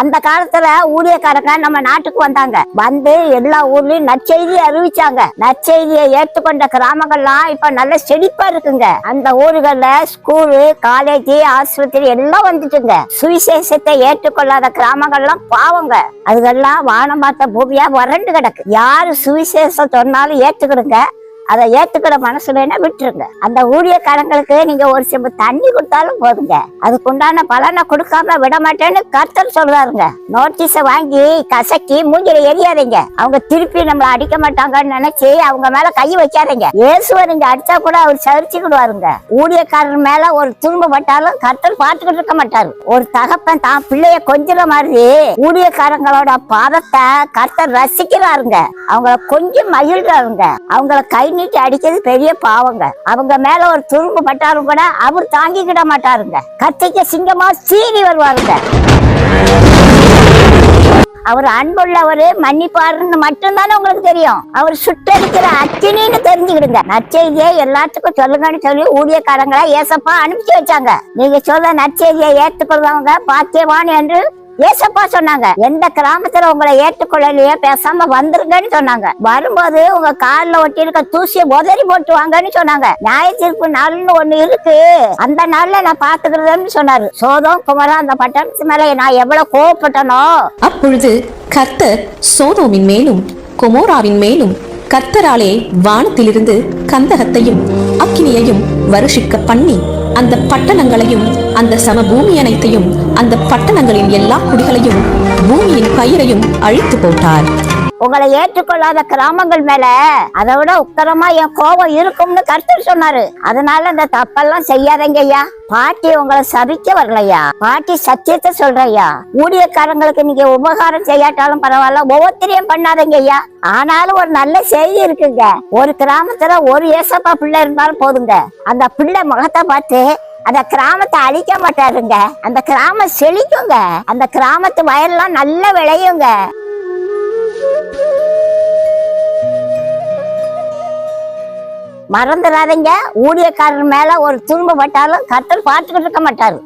அந்த காலத்துல ஊழியக்காரங்க நம்ம நாட்டுக்கு வந்தாங்க. வந்து எல்லா ஊர்லயும் நற்செய்தியை அறிவிச்சாங்க. நற்செய்தியை ஏற்றுக்கொண்ட கிராமங்கள்லாம் இப்ப நல்ல செழிப்பா இருக்குங்க. அந்த ஊர்கள்ல ஸ்கூலு காலேஜ் ஆஸ்பத்திரி எல்லாம் வந்துட்டுங்க. சுவிசேஷத்தை ஏற்றுக்கொள்ளாத கிராமங்கள்லாம் பாவங்க. அதுகெல்லாம் வானம் பார்த்த பூமியா வறண்டு கிடக்கு. யாரு சுவிசேஷம் சொன்னாலும் ஏற்றுக்கிடுங்க அதை ஏத்துக்கிற மனசுலன்னா விட்டுருங்க. அந்த ஊழியக்காரங்களுக்கு நீங்க ஒரு செம்பு தண்ணி கொடுத்தாலும் போதுங்க. அதுக்குண்டான பலனை கொடுக்காம விட மாட்டேன்னு கர்த்தர் சொல்றாருங்க. நோட்டீஸ வாங்கி கசக்கி மூஞ்சில எரியாதீங்க அவங்க திருப்பி நம்மள அடிக்க மாட்டாங்கன்னு நினைச்சு அவங்க மேல கை வைக்காதீங்க. இயேசுவை நீங்க அடிச்சா கூட அவர் சரிச்சுக்கிடுவாருங்க ஊழியக்காரர் மேல ஒரு துன்பப்பட்டாலும் கர்த்தர் பார்த்துக்கிட்டு இருக்க மாட்டாரு. ஒரு தகப்பன் தான் பிள்ளைய கொஞ்சம் மாதிரி ஊழியக்காரங்களோட பாதத்தை கர்த்தர் ரசிக்கிறாருங்க. அவங்கள கொஞ்சம் மகிழ்றாருங்க அவங்கள கை நீட்டி அடிக்கிறது பெரிய பாவங்க. அவங்க மேல ஒரு துரும்பு பட்டாலும் கூட அவர் தாங்கிக்கிட மாட்டாருங்க. கத்திக்க சிங்கமா சீறி வருவாருங்க. அவர் அன்புள்ளவர் மன்னிப்பாருன்னு மட்டும்தானே உங்களுக்கு தெரியும். அவர் சுட்டடிக்கிற அச்சினின்னு தெரிஞ்சுக்கிடுங்க. நற்செய்தியை எல்லாத்துக்கும் சொல்லுங்கன்னு சொல்லி ஊழியக்காரங்களா ஏசப்பா அனுப்பிச்சு வச்சாங்க. நீங்க சொல்ல நற்செய்தியை ஏத்துக்கொள்வாங்க பாக்கியவான் என்று ஏசப்பா சொன்னாங்க எந்த கிராமத்துல உங்களை ஏற்றுக்கொள்ளலையே பேசாம வந்துருங்கன்னு சொன்னாங்க. வரும்போது உங்க கால்ல ஒட்டி இருக்க தூசியை உதறி போட்டு வாங்கன்னு சொன்னாங்க. நியாய தீர்ப்பு நாள்னு ஒண்ணு இருக்கு. அந்த நாள்ல நான் பாத்துக்கிறதுன்னு சொன்னாரு. சோதம் குமரா அந்த பட்டணத்து மேல நான் எவ்வளவு கோவப்பட்டனோ. அப்பொழுது கர்த்தர் சோதோமின் மேலும் குமோராவின் மேலும் கர்த்தராலே வானத்திலிருந்து கந்தகத்தையும் அக்கினியையும் வருஷிக்க பண்ணி அந்த பட்டணங்களையும் அந்த சமபூமி அனைத்தையும் அந்த பட்டணங்களின் எல்லா குடிகளையும் பூமியின் பயிரையும் அழித்து போட்டார். உங்களை ஏற்றுக்கொள்ளாத கிராமங்கள் மேல அதை விட உத்தரமா என் கோபம் இருக்கும்னு கருத்து சொன்னாரு. அதனால இந்த தப்பெல்லாம் செய்யாதங்க ஐயா. பாட்டி உங்களை சபிக்க வரலையா பாட்டி சத்தியத்தை சொல்றையா ஊழியக்காரங்களுக்கு நீங்க உபகாரம் செய்யாட்டாலும் பரவாயில்ல ஒவ்வொருத்தரையும் பண்ணாதங்க ஐயா. ஆனாலும் ஒரு நல்ல செய்தி இருக்குங்க. ஒரு கிராமத்துல ஒரு ஏசப்பா பிள்ளை இருந்தாலும் போதுங்க. அந்த பிள்ளை முகத்தை பார்த்து அந்த கிராமத்தை அழிக்க மாட்டாருங்க. அந்த கிராமம் செழிக்குங்க. அந்த கிராமத்து வயல்லாம் நல்ல விளையுங்க. மறந்துடாதீங்க. ஊழியக்காரர் மேல ஒரு துன்பப்பட்டாலும் கத்தர் பார்த்துக்கிட்டு இருக்க மாட்டாரு.